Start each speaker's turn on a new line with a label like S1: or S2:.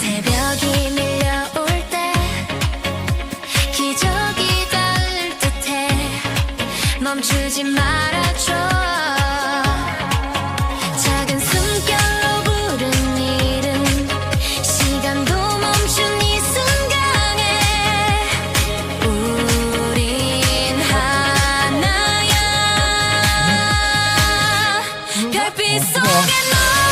S1: 새벽이 밀려올 때 기적이 닿을 듯해. 멈추지 말아 be so good.